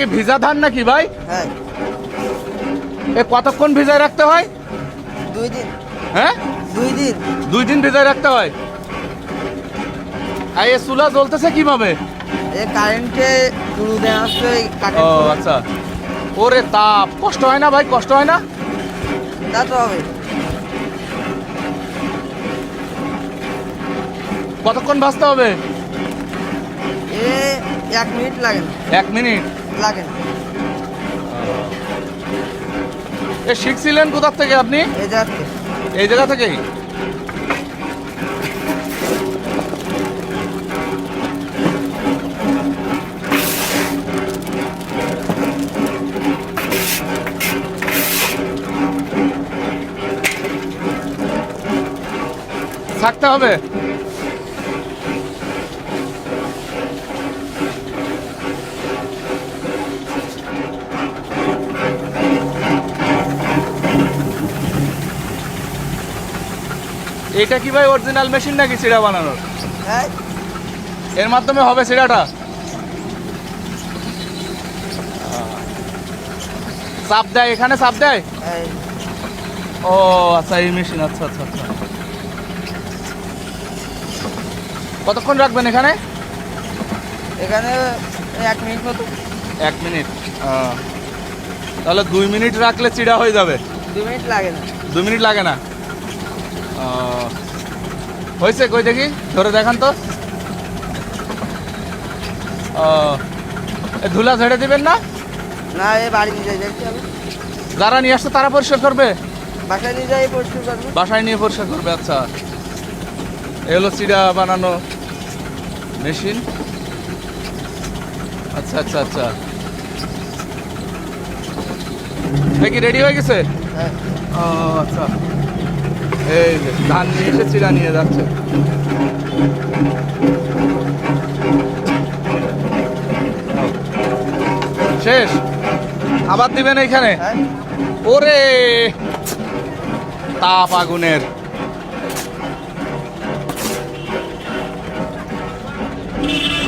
কি ভিজা ধান নাকি ভাই? হ্যাঁ। এ কতক্ষণ ভিজায় রাখতে হয়? দুই দিন। হ্যাঁ? দুই দিন। দুই দিন ভিজায় রাখতে হয়? আর এ চুলা জ্বলতেছে কীভাবে? এ কারেন্টে চুরু দেওয়া আসছে ও আচ্ছা। ওরে তাপ। কষ্ট হয় না ভাই? কষ্ট হয় না? তা তো হবে। কতক্ষণ ভাজতে হবে? এ এক মিনিট লাগে। এক মিনিট? লাগে না। এ শিখছিলেন কোথার থেকে আপনি? এই যাচ্ছে এই জায়গা থেকেই? থাকতে হবে। এটা কি ভাই অরিজিনাল মেশিন নাকি চিড়া বানানোর? হ্যাঁ। এর মাধ্যমে হবে চিড়াটা চাপ দেয় এখানে চাপ দেয়? ও আচ্ছা এই মেশিন আচ্ছা আচ্ছা আচ্ছা। কতক্ষণ রাখবেন এখানে? এখানে এক মিনিট মতো। এক মিনিট তাহলে দুই মিনিট রাখলে চিড়া হয়ে যাবে। দু মিনিট লাগে না। দু মিনিট লাগে না? হয়েছে কই দেখি? ধরে দেখান তো। ধুলা ঝেড়ে দিবেন না? না এ বাড়ি নিয়ে যাই যারা নিয়ে আসছে তারা পরিষ্কার করবে? বাসায় নিয়ে যাই পরিষ্কার করব। বাসায় নিয়ে পরিষ্কার করবে আচ্ছা। এ হলো চিড়া বানানো মেশিন। আচ্ছা আচ্ছা আচ্ছা। দেখি রেডি হয়ে গেছে? হ্যাঁ। ও আচ্ছা। এই যে ধান নিয়ে এসে চিড়া নিয়ে যাচ্ছে। শেষ। আবার দিবেন এইখানে? হ্যাঁ। ওরে! তাপ আগুনের। হ্যাঁ,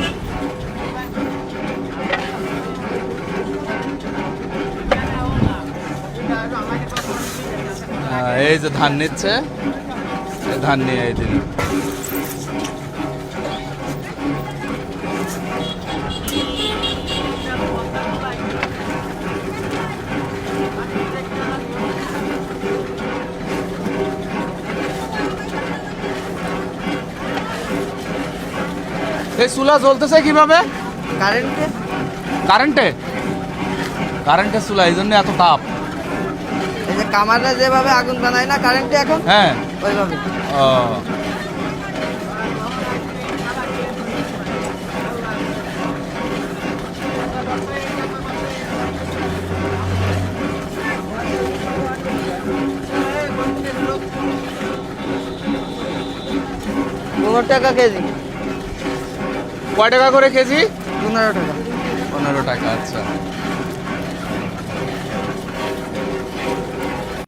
এই যে ধান নিচ্ছে ধান নিয়ে এই দিন। এই চুলা জ্বলতেছে কীভাবে? কারেন্টে। কারেন্টে? কারেন্টে চুলা এই জন্য এত তাপ। এই যে কামাররা যেভাবে আগুন বানায় না কারেন্টে এখন? হ্যাঁ। ওইভাবে। ও। পনেরো টাকা কেজি। কয় টাকা করে কেজি? পনেরো টাকা। পনেরো টাকা আচ্ছা।